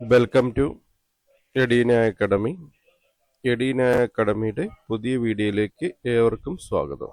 Welcome to Edina academy Edina അക്കാഡമിയുടെ പുതിയ വീഡിയോയിലേക്ക് ഏവർക്കും സ്വാഗതം.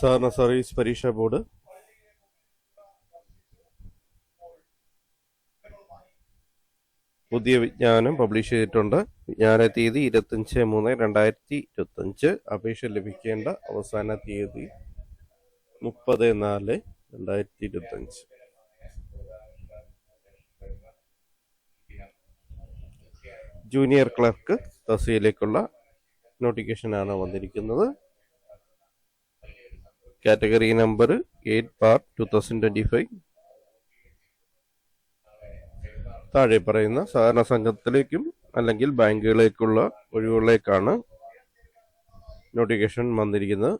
സഹകരണ സർവീസ് പരീക്ഷാ ബോർഡ് പുതിയ വിജ്ഞാനം പബ്ലിഷ് ചെയ്തിട്ടുണ്ട്. വിജ്ഞാന തീയതി ഇരുപത്തഞ്ച് മൂന്ന് രണ്ടായിരത്തി ഇരുപത്തഞ്ച് അപേക്ഷ ലഭിക്കേണ്ട അവസാന തീയതി മുപ്പത് നാല് രണ്ടായിരത്തി ഇരുപത്തഞ്ച് ജൂനിയർ ക്ലർക്ക് തസ്തിയിലേക്കുള്ള നോട്ടിഫിക്കേഷനാണ് വന്നിരിക്കുന്നത്. Bar two thousand twenty five. താഴെ പറയുന്ന സഹകരണ സംഘത്തിലേക്കും അല്ലെങ്കിൽ ബാങ്കുകളിലേക്കുള്ള ഒഴിവുകളിലേക്കാണ് നോട്ടിഫിക്കേഷൻ വന്നിരിക്കുന്നത്.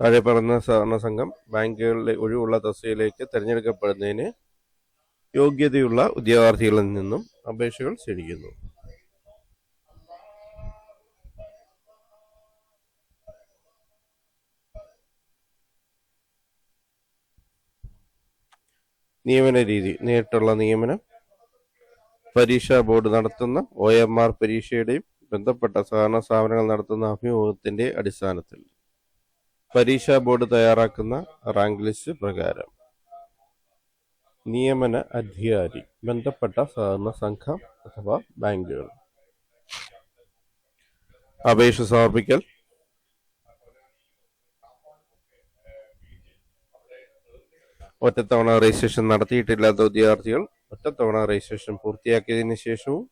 താഴെ പറയുന്ന സഹകരണ സംഘം ബാങ്കുകളിലെ ഒഴിവുള്ള തസ്തികയിലേക്ക് തിരഞ്ഞെടുക്കപ്പെടുന്നതിന് യോഗ്യതയുള്ള ഉദ്യോഗാർത്ഥികളിൽ നിന്നും അപേക്ഷകൾ ക്ഷണിക്കുന്നു നിയമന രീതി നേരിട്ടുള്ള നിയമനം. പരീക്ഷാ ബോർഡ് നടത്തുന്ന ഒ എം ആർ പരീക്ഷയുടെയും ബന്ധപ്പെട്ട സഹകരണ സ്ഥാപനങ്ങൾ നടത്തുന്ന അഭിമുഖത്തിന്റെ അടിസ്ഥാനത്തിൽ പരീക്ഷാ ബോർഡ് തയ്യാറാക്കുന്ന റാങ്ക് ലിസ്റ്റ് പ്രകാരം നിയമന അധികാരി ബന്ധപ്പെട്ട സഹകരണ സംഘം അഥവാ ബാങ്കുകൾ. അപേക്ഷ സമർപ്പിക്കൽ ഒറ്റത്തവണ രജിസ്ട്രേഷൻ നടത്തിയിട്ടില്ലാത്ത ഉദ്യോഗാർത്ഥികൾ ഒറ്റത്തവണ രജിസ്ട്രേഷൻ പൂർത്തിയാക്കിയതിനു ശേഷവും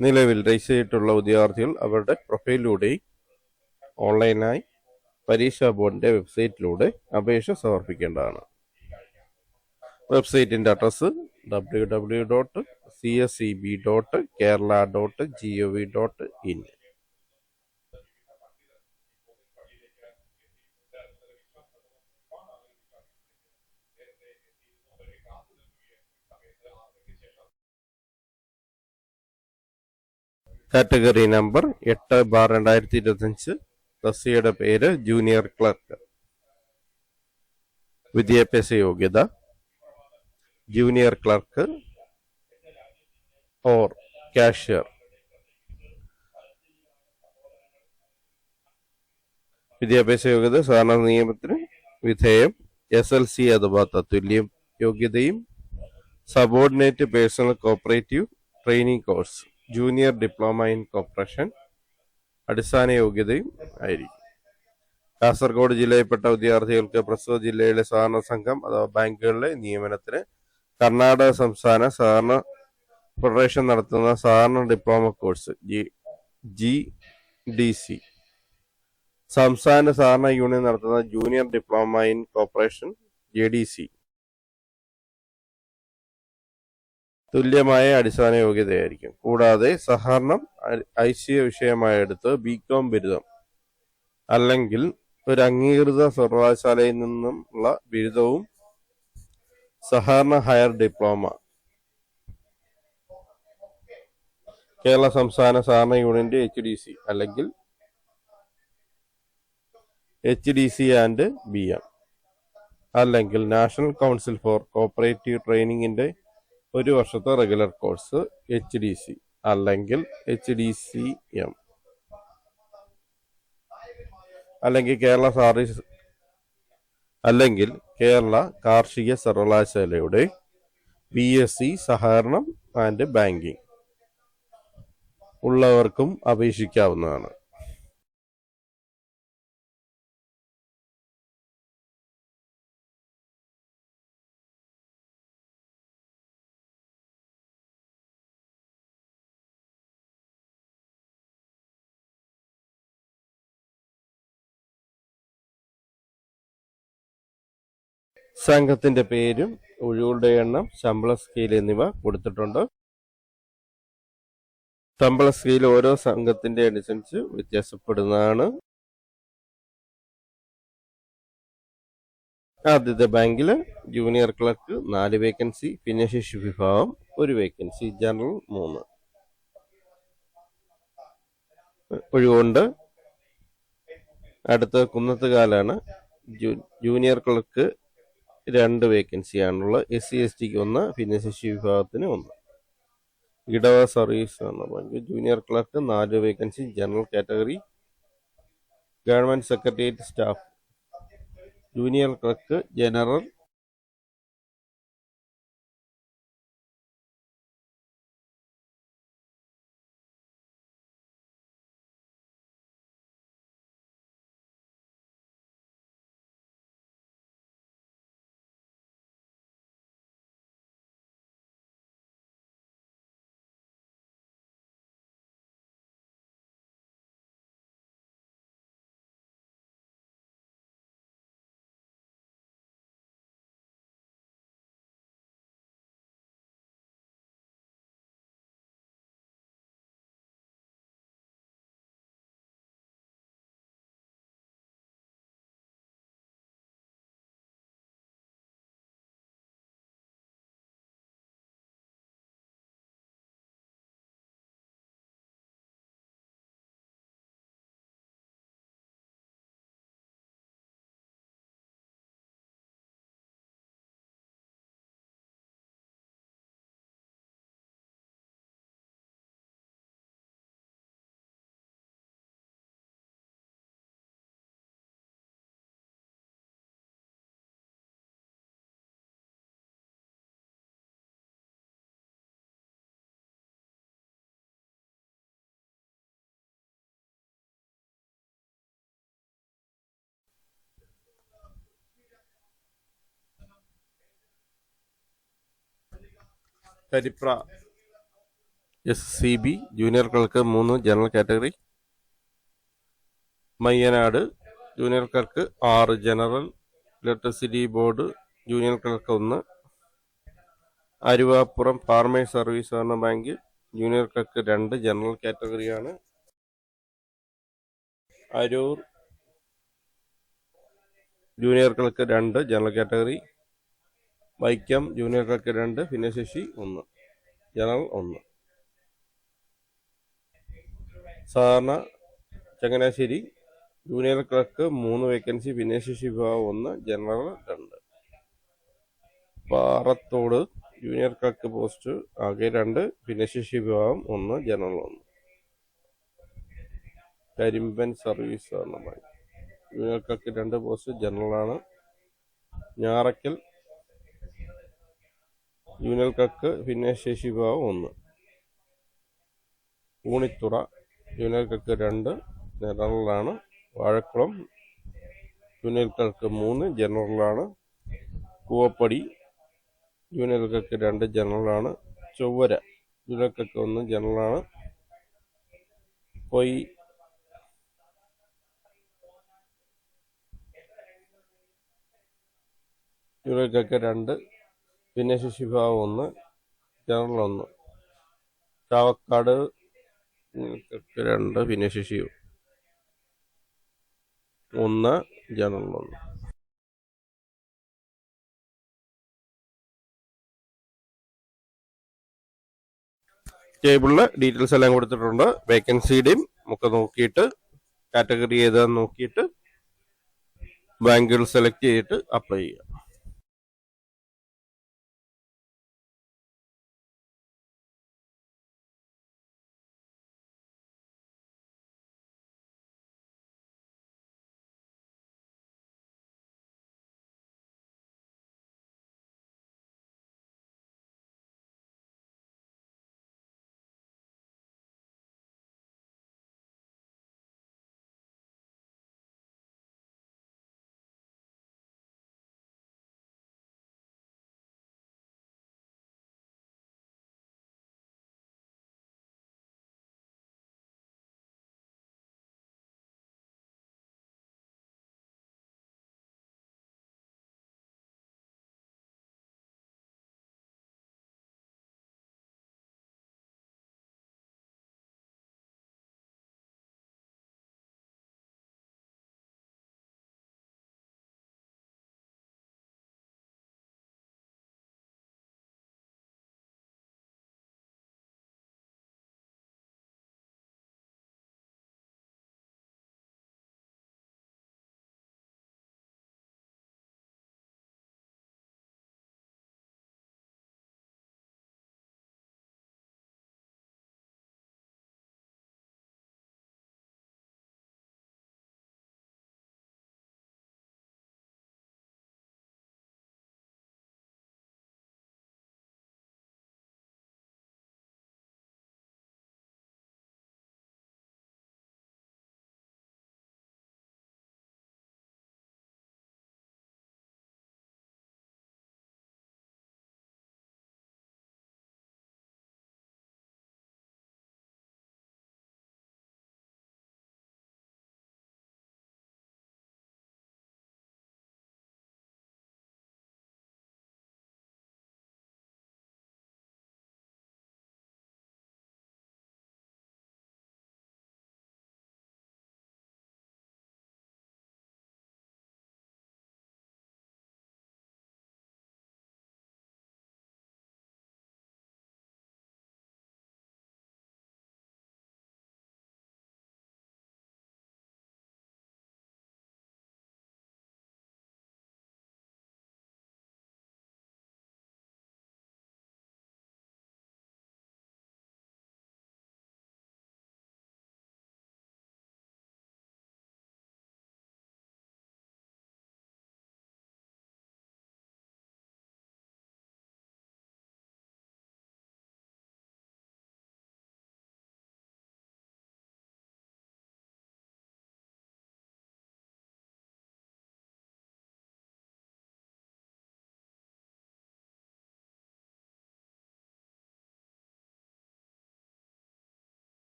നിലവിൽ രജിസ്റ്റർ ചെയ്തിട്ടുള്ള ഉദ്യോഗാർത്ഥികൾ അവരുടെ പ്രൊഫൈലിലൂടെ ഓൺലൈനായി പരീക്ഷാ ബോർഡിന്റെ വെബ്സൈറ്റിലൂടെ അപേക്ഷ സമർപ്പിക്കേണ്ടതാണ്. വെബ്സൈറ്റിന്റെ address W W dot C S E B dot Kerala dot G O V dot in category number എട്ട് ബാർ രണ്ടായിരത്തി ഇരുപത്തഞ്ച് തസ്തികയുടെ പേര് ജൂനിയർ ക്ലർക്ക്. വിദ്യാഭ്യാസ യോഗ്യത ജൂനിയർ ക്ലർക്ക് ഓർ കാഷ്യർ. വിദ്യാഭ്യാസ യോഗ്യത സാധാരണ നിയമത്തിന് വിധേയം എസ് എൽ സി അഥവാ തത്തുല്യം യോഗ്യതയും subordinate personnel cooperative training course. Junior diploma in cooperation അടിസ്ഥാന യോഗ്യതയും ആയിരിക്കും. കാസർഗോഡ് ജില്ലയിൽപ്പെട്ട വിദ്യാർത്ഥികൾക്ക് പ്രസ്തുത ജില്ലയിലെ സഹകരണ സംഘം അഥവാ ബാങ്കുകളിലെ നിയമനത്തിന് കർണാടക സംസ്ഥാന സഹകരണ ഫെഡറേഷൻ നടത്തുന്ന സഹകരണ diploma course G G D C. സംസ്ഥാന സഹകരണ യൂണിയൻ നടത്തുന്ന junior diploma in cooperation J D C. തുല്യമായ അടിസ്ഥാന യോഗ്യതയായിരിക്കും. കൂടാതെ സഹകരണം ഐശ്വര്യ വിഷയമായി എടുത്ത് ബികോം ബിരുദം അല്ലെങ്കിൽ ഒരു അംഗീകൃത സർവകലാശാലയിൽ നിന്നുള്ള ബിരുദവും സഹകരണ ഹയർ ഡിപ്ലോമ. കേരള സംസ്ഥാന സഹകരണ യൂണിയന്റെ എച്ച് ഡി സി അല്ലെങ്കിൽ H D C and B M അല്ലെങ്കിൽ നാഷണൽ കൗൺസിൽ ഫോർ കോപ്പറേറ്റീവ് ട്രെയിനിങ്ങിന്റെ ഒരു വർഷത്തെ regular course H D C അല്ലെങ്കിൽ എച്ച് ഡി സി എം അല്ലെങ്കിൽ കേരള സർവീസ് അല്ലെങ്കിൽ കേരള കാർഷിക സർവകലാശാലയുടെ പി എസ് സി സഹകരണം ആൻഡ് ബാങ്കിങ് ഉള്ളവർക്കും അപേക്ഷിക്കാവുന്നതാണ്. സംഘത്തിന്റെ പേരും ഒഴിവുകളുടെ എണ്ണം ശമ്പള സ്കെയിൽ എന്നിവ കൊടുത്തിട്ടുണ്ട്. ശമ്പള സ്കെയിൽ ഓരോ സംഘത്തിന്റെ അനുസരിച്ച് വ്യത്യാസപ്പെടുന്നതാണ്. ആദ്യത്തെ ബാങ്കിൽ ജൂനിയർ ക്ലർക്ക് നാല് വേക്കൻസി ഭിന്നശേഷി വിഭാഗം ഒരു വേക്കൻസി ജനറൽ മൂന്ന്. ഒഴിവുണ്ട്. അടുത്ത കുന്നത്തുകാലാണ് ജൂനിയർ ക്ലർക്ക് രണ്ട് വേക്കൻസിയാണുള്ളത്. എസ് സി എസ് ടിക്ക് ഒന്ന് ഭിന്നശേഷി വിഭാഗത്തിന് ഒന്ന് ഇടവ സർവീസ് എന്ന് പറഞ്ഞു ജൂനിയർ ക്ലർക്ക് നാല് vacancy general category government secretariat staff. Junior clerk general Karipra S C B junior clerk മൂന്ന് general category Mayyanad junior clerk ആറ് general electricity board junior clerk ഒന്ന്. അരുവാപ്പുറം ഫാർമേഴ്സ് സർവീസ് സഹകരണ ബാങ്ക് ജൂനിയർ ക്ലർക്ക് രണ്ട് general കാറ്റഗറിയാണ് Aroor junior clerk രണ്ട് general category Vaikom junior clerk രണ്ട് ഭിന്നശേഷി ഒന്ന് ജനറൽ ഒന്ന്. സാധാരണ ചങ്ങനാശ്ശേരി ജൂനിയർ ക്ലർക്ക് മൂന്ന് വേക്കൻസി ഭിന്നശേഷി വിഭാഗം ഒന്ന് ജനറൽ രണ്ട്. പാറത്തോട് ജൂനിയർ ക്ലർക്ക് പോസ്റ്റ് ആകെ രണ്ട് ഭിന്നശേഷി വിഭാഗം ഒന്ന് ജനറൽ ഒന്ന്. കരിമ്പൻ സർവീസ് ജൂനിയർ ക്ലർക്ക് രണ്ട് പോസ്റ്റ് ആണ്. ഞാറയ്ക്കൽ ജൂനിയർ കക്ക് ഭിന്നശേഷി വിഭാഗം ഒന്ന്. ഊണിത്തുറ ജൂനിയർ കക്ക് രണ്ട് ജനറലാണ് വാഴക്കുളം ജൂനിയർ കക്ക് മൂന്ന് ജനറലാണ് കൂവപ്പടി ജൂനിയർ കക്ക് രണ്ട് ജനറലാണ് ചൊവ്വര ജൂനിയർ കക്ക് ഒന്ന് ജനറലാണ് പൊയ്. ജൂനിയർ കക്ക് രണ്ട് ഭിന്നശേഷി വിഭാഗം ഒന്ന് ജനറൽ ഒന്ന് ചാവക്കാട് രണ്ട് ഭിന്നശേഷി ഒന്ന് ജനറൽ ഒന്ന് ടേബിളിൽ ഡീറ്റെയിൽസ് എല്ലാം കൊടുത്തിട്ടുണ്ട്. വേക്കൻസിയുടെയും ഒക്കെ നോക്കിയിട്ട് കാറ്റഗറി ഏതാന്ന് നോക്കിയിട്ട് ബാങ്കുകൾ സെലക്ട് ചെയ്തിട്ട് അപ്ലൈ ചെയ്യുക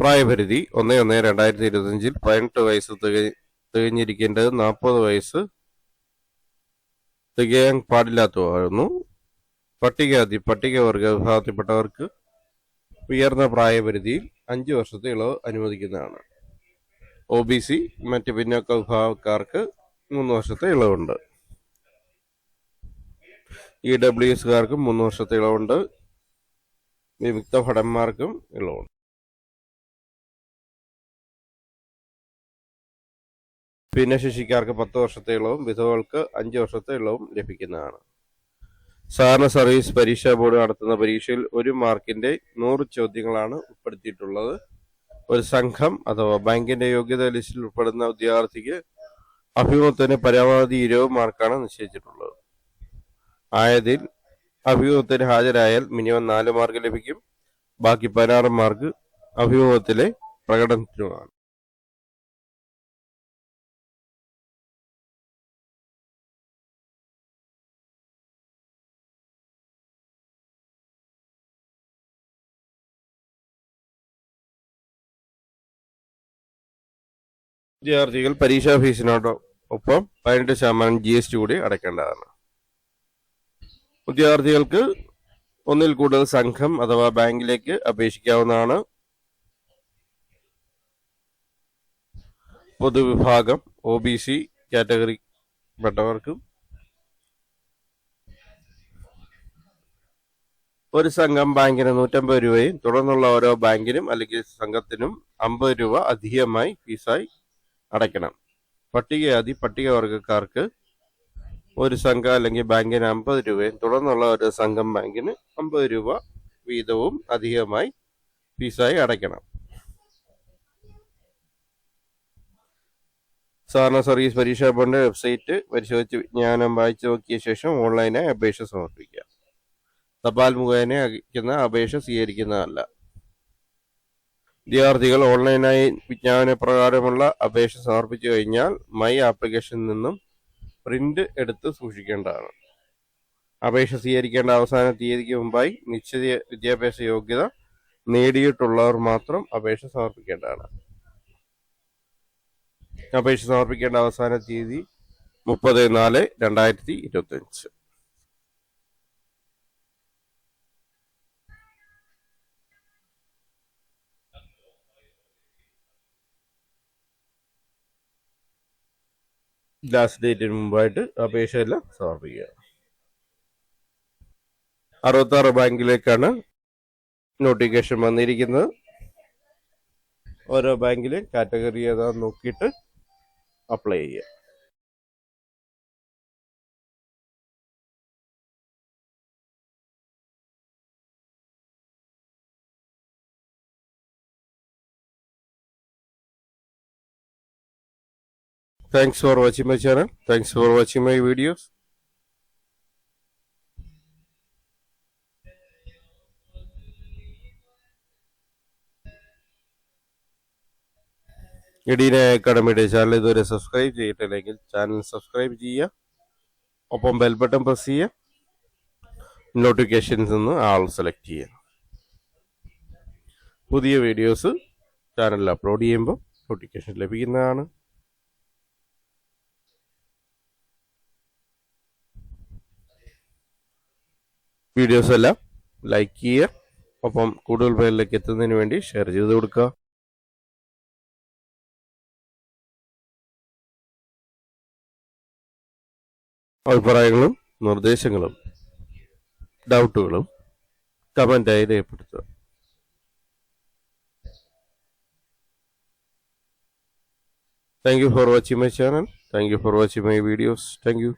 പ്രായപരിധി ഒന്ന് ഒന്ന് രണ്ടായിരത്തി ഇരുപത്തിയഞ്ചിൽ പതിനെട്ട് വയസ്സ് തിക- തികഞ്ഞിരിക്കേണ്ടത് നാൽപ്പത് വയസ്സ് തികയാൻ പാടില്ലാത്തതായിരുന്നു. പട്ടികജാതി പട്ടികവർഗ വിഭാഗത്തിൽപ്പെട്ടവർക്ക് ഉയർന്ന പ്രായപരിധിയിൽ അഞ്ച് വർഷത്തെ ഇളവ് അനുവദിക്കുന്നതാണ്. ഒ ബി സി മറ്റ് പിന്നോക്ക വിഭാഗക്കാർക്ക് മൂന്ന് വർഷത്തെ ഇളവുണ്ട്. ഇ ഡബ്ല്യു എസുകാർക്കും മൂന്ന് വർഷത്തെ ഇളവുണ്ട്. വിമുക്ത ഭടന്മാർക്കും ഇളവുണ്ട്. ഭിന്നശേഷിക്കാർക്ക് പത്ത് വർഷത്തെ ഇളവും വിധവകൾക്ക് അഞ്ച് വർഷത്തെ ഇളവും ലഭിക്കുന്നതാണ്. സാധാരണ സർവീസ് പരീക്ഷാ ബോർഡ് നടത്തുന്ന പരീക്ഷയിൽ ഒരു മാർക്കിന്റെ നൂറ് ചോദ്യങ്ങളാണ് ഉൾപ്പെടുത്തിയിട്ടുള്ളത്. ഒരു സംഘം അഥവാ ബാങ്കിന്റെ യോഗ്യത ലിസ്റ്റിൽ ഉൾപ്പെടുന്ന വിദ്യാർത്ഥിക്ക് അഭിമുഖത്തിന് പരമാവധി ഇരുപത് മാർക്കാണ് നിശ്ചയിച്ചിട്ടുള്ളത്. ആയതിൽ അഭിമുഖത്തിന് ഹാജരായാൽ മിനിമം നാല് മാർക്ക് ലഭിക്കും. ബാക്കി പതിനാറ് മാർക്ക് അഭിമുഖത്തിലെ പ്രകടനത്തിനുമാണ്. വിദ്യാർത്ഥികൾ പരീക്ഷാ ഫീസിനോടൊപ്പം പതിനെട്ട് ശതമാനം ജി എസ് ടി കൂടി അടയ്ക്കേണ്ടതാണ്. വിദ്യാർത്ഥികൾക്ക് ഒന്നിൽ കൂടുതൽ സംഘം അഥവാ ബാങ്കിലേക്ക് അപേക്ഷിക്കാവുന്നതാണ്. പൊതുവിഭാഗം ഒ ബി സി കാറ്റഗറി പെട്ടവർക്കും ഒരു സംഘം ബാങ്കിന് നൂറ്റമ്പത് രൂപയും തുടർന്നുള്ള ഓരോ ബാങ്കിനും അല്ലെങ്കിൽ സംഘത്തിനും അമ്പത് രൂപ അധികമായി ഫീസായി അടയ്ക്കണം. പട്ടികജാതി പട്ടികവർഗക്കാർക്ക് ഒരു സംഘം അല്ലെങ്കിൽ ബാങ്കിന് അമ്പത് രൂപയും തുടർന്നുള്ള ഒരു സംഘം ബാങ്കിന് അമ്പത് രൂപ വീതവും അധികമായി ഫീസായി അടയ്ക്കണം. സാധാരണ സർവീസ് പരീക്ഷാ ബോർഡിന്റെ വെബ്സൈറ്റ് പരിശോധിച്ച് വിജ്ഞാനം വായിച്ചു നോക്കിയ ശേഷം ഓൺലൈനായി അപേക്ഷ സമർപ്പിക്കുക. തപാൽ മുഖേന അയക്കുന്ന അപേക്ഷ സ്വീകരിക്കുന്നതല്ല. വിദ്യാർത്ഥികൾ ഓൺലൈനായി വിജ്ഞാപന പ്രകാരമുള്ള അപേക്ഷ സമർപ്പിച്ചു കഴിഞ്ഞാൽ മൈ ആപ്ലിക്കേഷനിൽ നിന്നും പ്രിന്റ് എടുത്ത് സൂക്ഷിക്കേണ്ടതാണ്. അപേക്ഷ സ്വീകരിക്കേണ്ട അവസാന തീയതിക്ക് മുമ്പായി നിശ്ചിത വിദ്യാഭ്യാസ യോഗ്യത നേടിയിട്ടുള്ളവർ മാത്രം അപേക്ഷ സമർപ്പിക്കേണ്ടതാണ്. അപേക്ഷ സമർപ്പിക്കേണ്ട അവസാന തീയതി മുപ്പത് നാല് രണ്ടായിരത്തി ഇരുപത്തി ലാസ്റ്റ് ഡേറ്റിന് മുമ്പായിട്ട് അപേക്ഷയെല്ലാം സമർപ്പിക്കുക അറുപത്താറ് ബാങ്കിലേക്കാണ് നോട്ടിഫിക്കേഷൻ വന്നിരിക്കുന്നത്. ഓരോ ബാങ്കിലും കാറ്റഗറി ഏതാന്ന് നോക്കിയിട്ട് അപ്ലൈ ചെയ്യുക. Thanks for watching my channel. Thanks for watching my videos. Edina അക്കാഡമിയുടെ channel ഇതുവരെ സബ്സ്ക്രൈബ് ചെയ്തിട്ടില്ലെങ്കിൽ ചാനൽ സബ്സ്ക്രൈബ് ചെയ്യുക ഒപ്പം ബെൽ ബട്ടൺ പ്രസ് ചെയ്യുക നോട്ടിഫിക്കേഷൻസ് നിന്ന് ആൾ സെലക്ട് ചെയ്യുക പുതിയ വീഡിയോസ് ചാനലിൽ അപ്ലോഡ് ചെയ്യുമ്പോൾ നോട്ടിഫിക്കേഷൻ ലഭിക്കുന്നതാണ് വീഡിയോസ് എല്ലാം ലൈക്ക് ചെയ്യുക. ഒപ്പം കൂടുതൽ പേരിലേക്ക് എത്തുന്നതിന് വേണ്ടി ഷെയർ ചെയ്ത് കൊടുക്കുക. അഭിപ്രായങ്ങളും നിർദ്ദേശങ്ങളും ഡൗട്ടുകളും കമന്റായി രേഖപ്പെടുത്തുക. Thank you for watching my channel thank you for watching my videos thank you